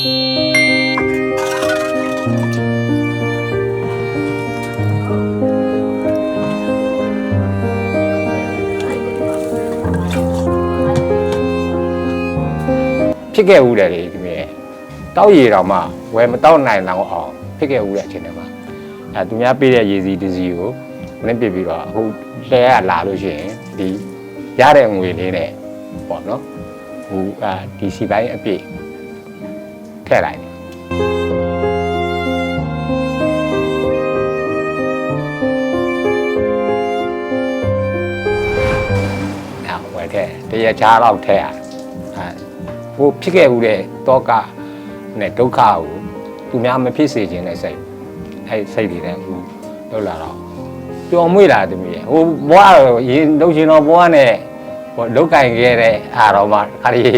ဖြစ်ခဲ့ဦးတယ်လေဒီမြေတောက်ရည်တော်မှဝယ်မတောက်နိုင်တော့အောင်ဖြစ်ခဲ့ဦးတဲ့အချိန်တွေမှာအဲသူများပေးတဲ့ရည်စီတစ်စီကိုမင်းပြစ်ပြီးတော့အခုလဲရလာလို့ရှိရင်ဒီရတဲ့ငွေလေးနဲ့ပေါ့နော်ဟိုအာဒီစီပိုင်းအပြည့် ထည့်လိုက်တယ်နောက်ဝယ်ထည့်တရချားတော့ထည့်ရတယ်အဲဟိုဖြစ်ခဲ့ဦးတဲ့တောကနဲ့ဒုက္ခကိုသူများမဖြစ်စေခြင်းနဲ့စိတ်အဲစိတ်တွေနဲ့ဟိုလောက်လာတော့ပျော်မွေ့လာတယ်မြေဟိုဘွားတော့ရင်လုံချင်တော့ဘွားနဲ့ဟိုလောက်ကင်ခဲ့တဲ့အားတော့မှခါရီ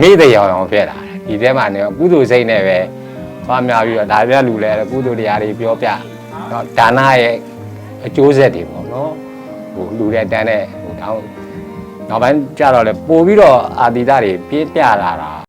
မေ့တဲ့ရောင်ရောင်ဖြစ်လာတယ် ဒီထဲမှာနေကုသိုလ်စိတ်နဲ့ပဲဘာများပြီးတော့ဒါပြလူလဲကုသိုလ်တရားတွေပြောပြတော့ဒါနရဲ့အကျိုးဆက်တွေပေါ့နော်ဟိုလူတဲ့တန်းတဲ့ဟိုတောင်းနောက်ပိုင်းကြတော့လေပို့ပြီးတော့အာတိတတွေပြည့်ပြလာတာ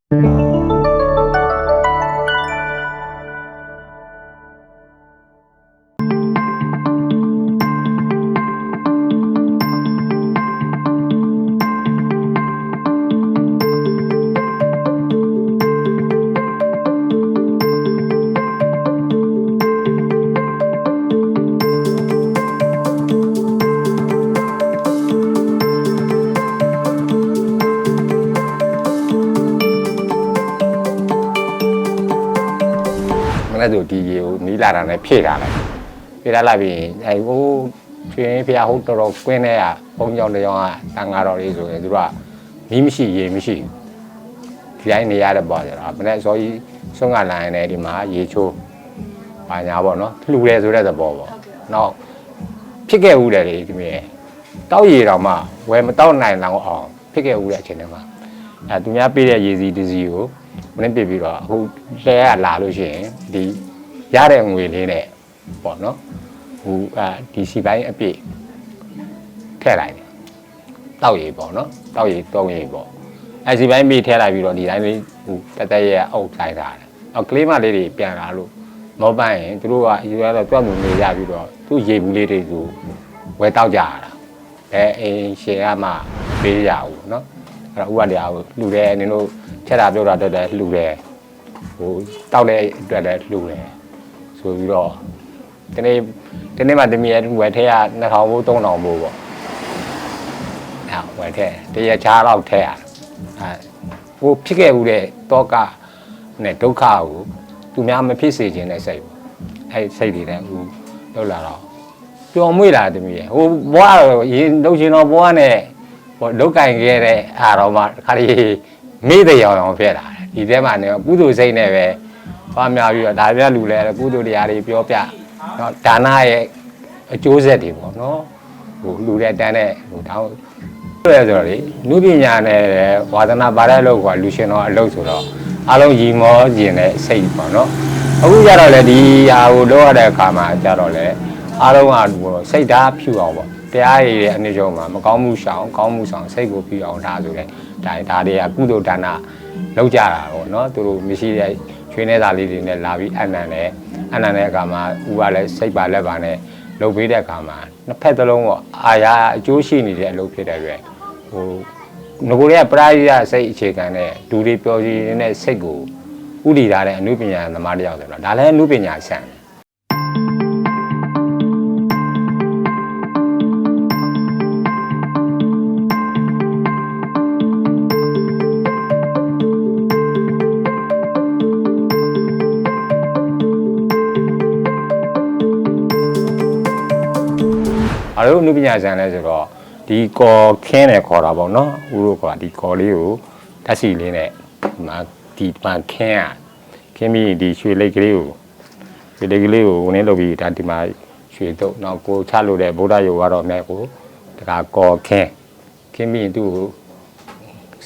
မနေ့ကဒီရေကိုနီးလာတာနဲ့ဖြည့်ထားလိုက်ဖြည့်ထားလိုက်ပြီးအဲဟိုချွေးဖျားဟုတ်တော်တော်ကွင်းတဲ့ကဘုံကြောင်တကြောင်ကတန်ဃာတော်လေးဆိုရင်သူတို့ကမီးမရှိရေမရှိဒီတိုင်းနေရတဲ့ပေါ့ကြတော့မနေ့စောကြီးဆုံးကလိုင်းနေဒီမှာရေချိုးပါညာပေါ့နော်လှူတယ်ဆိုတဲ့သဘောပေါ့နောက်ဖြစ်ခဲ့ဦးတယ်လေဒီမြေတောက်ရည်တော်မှဝယ်မတောက်နိုင်တော့အောင်ဖြစ်ခဲ့ဦးတဲ့အချိန်တွေမှာအဲသူများပေးတဲ့ရေစီတစ်စီကို မင်းပြစ်ပြီးတော့အခုလဲရလာလို့ရှိရင်ဒီရတဲ့ငွေလေးနဲ့ပေါ့နော်ဟိုအာဒီစီပိုင်းအပြည့်ထည့်လိုက်တယ်တောက်ရည်ပေါ့နော်တောက်ရည်သုံးရည်ပေါ့အဲစီပိုင်းမိထည့်လိုက်ပြီးတော့ဒီတိုင်းလေးဟိုတက်တက်ရဲ့အုပ်ထိုင်ထားတယ်အော်ကလေးမလေးတွေပြန်လာလို့မောပန်းရင်သူတို့ကယူရတော့တွက်မှုနေရပြီးတော့သူ့ရေဘူးလေးတွေသူဝယ်တောက်ကြရတာအဲအိမ်ရှယ်ကမှပေးရအောင်နော်အဲ့တော့ဥပဒေအားလှူတယ်န င်တို့ချက်တာပြောတာတက်တယ်လှူတယ်ဟိုတောက်တဲ့အတွက်လည်းလှူတယ်ဆိုပြီးတော့ဒီနေ့ဒီနေ့မှတမီးရဲ့ဝယ်ထဲက2000ဘိုး3000ဘိုးပေါ့အဲ့ဝယ်ထဲတရချားတော့ထဲရတယ်အဲဟိုဖြစ်ခဲ့ဦးတဲ့တောကနဲ့ဒုက္ခကိုသူများမဖြစ်စေခြင်းနဲ့စိတ်ပေါ့အဲစိတ်တွေနဲ့ဟိုလောက်လာတော့ပျော်မွေ့လာတယ်တမီးရဲ့ဟိုဘွားတော့ရင်လုံချင်တော့ဘွားနဲ့ဟိုလောက်ကင်ခဲ့တဲ့အားတော့မှခါရီ မေ့တဲ့ရောင်ရောင်ဖြစ်လာတယ်ဒီထဲမှာနေကုသိုလ်စိတ်နဲ့ပဲဘာများပြီးတော့ဒါပြလူလဲကုသိုလ်တရားတွေပြောပြတော့ဒါနရဲ့အကျိုးဆက်တွေပေါ့နော်ဟိုလူတဲ့တန်းတဲ့ဟိုတောင်းဆိုရဆိုတော့လေနုပညာနဲ့ဝါသနာပါတဲ့အလုပ်ကလူရှင်တော်အလုပ်ဆိုတော့အားလုံးရီမောကျင်တဲ့စိတ်ပေါ့နော်အခုကြတော့လေဒီဟာကိုလုပ်ရတဲ့အခါမှာကြတော့လေအားလုံးကစိတ်ဓာတ်ဖြူအောင်ပေါ့ တရားရည်ရဲ့အနေချုပ်မှာမကောင်းမှုရှောင်ကောင်းမှုဆောင်စိတ်ကိုဖြူအောင်ဒါဆိုတဲ့ဒါဒါတွေကကုသိုလ်ဒါနလောက်ကြတာပေါ့နော်သူတို့မရှိတဲ့ချွေးနေသားလေးတွေနဲ့လာပြီးအနံတယ်အနံတဲ့အခါမှာဦးကလည်းစိတ်ပါလက်ပါနဲ့လုပ်ပေးတဲ့အခါမှာနှစ်ဖက်သလုံးကအာရအကျိုးရှိနေတဲ့အလုပ်ဖြစ်တဲ့အတွက်ဟိုငကိုရဲပရာရိယစိတ်အခြေခံတဲ့ဒူတွေပျော်ရည်နေတဲ့စိတ်ကိုဥတည်ထားတဲ့အမှုပညာသမားတစ်ယောက်ဆိုတော့ဒါလည်းအမှုပညာဆန်တယ် အားလုံးနုပညာဆန်လဲဆိုတော့ဒီကော်ခင်းတယ်ခေါ်တာပေါ့နော်ဦးတို့ကဒီကော်လေးကိုဓာတ်စီလေးနဲ့ဒီမှာဒီမှာခင်းရခင်းပြီးဒီရွှေလိတ်ကလေးကိုရွှေလိတ်ကလေးကိုဝင်နေလုပ်ပြီးဒါဒီမှာရွှေတော့နောက်ကိုချလို့တဲ့ဗုဒ္ဓယုတ်ကတော့မဲ့ကိုတခါကော်ခင်းခင်းပြီးသူ့ကို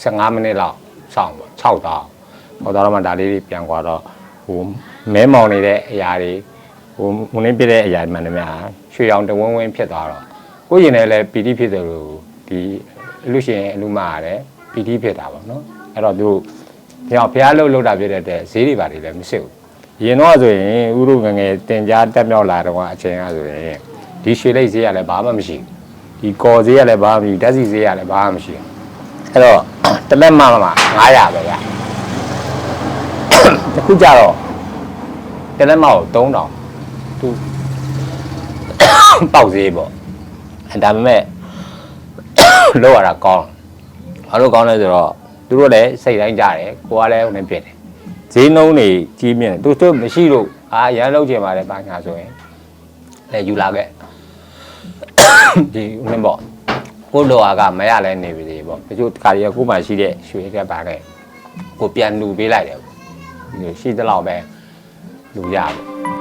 15မိနစ်လောက်စောင့်ပေါ့6တောင်းဟောတော့မှဒါလေးတွေပြန်သွားတော့ဟိုမဲမောင်နေတဲ့အရာတွေ ဟိုမုန်နေပြတဲ့အရာမှန်တယ်များရွှေရောင်တဝင်းဝင်းဖြစ်သွားတော့ကိုယ့်ရင်ထဲလည်းပီတိဖြစ်တယ်လို့ဒီအလူရှင်အလူမရတယ်ပီတိဖြစ်တာပေါ့နော်အဲ့တော့သူတို့ညောင်ဖះလှုပ်လှုပ်တာဖြစ်တဲ့တဲ့ဈေးတွေပါတွေလည်းမရှိဘူးရင်တော့ဆိုရင်ဥရုငယ်ငယ်တင်ကြားတက်မြောက်လာတော့အချိန်ကဆိုရင်ဒီရွှေလိတ်ဈေးကလည်းဘာမှမရှိဘူးဒီကော်ဈေးကလည်းဘာမှမရှိဘူးဓာတ်စီဈေးကလည်းဘာမှမရှိဘူးအဲ့တော့တစ်လက်မှမှ900ပဲဗျတခုကြတော့တစ်လက်မှကို3000 သူပေါက်ဈေးပေါ့အဲဒါပေမဲ့လောက်ရတာကောင်းဘာလို့ကောင်းလဲဆိုတော့သူတို့လည်းစိတ်တိုင်းကြတယ်ကိုကလည်းဟိုနေပြစ်တယ်ဈေးနှုန်းတွေကြီးမြင့်တယ်သူတို့မရှိလို့အာရန်လောက်ချင်ပါတယ်ဘာညာဆိုရင်လည်းယူလာခဲ့ဒီဟိုနေပေါ့ကိုလိုအားကမရလဲနေပြီလေပေါ့တချို့ခါရီကကိုမှရှိတဲ့ရွှေကပါနဲ့ကိုပြန်လူပေးလိုက်တယ်ဒီလိုရှိသလောက်ပဲလူရပေါ့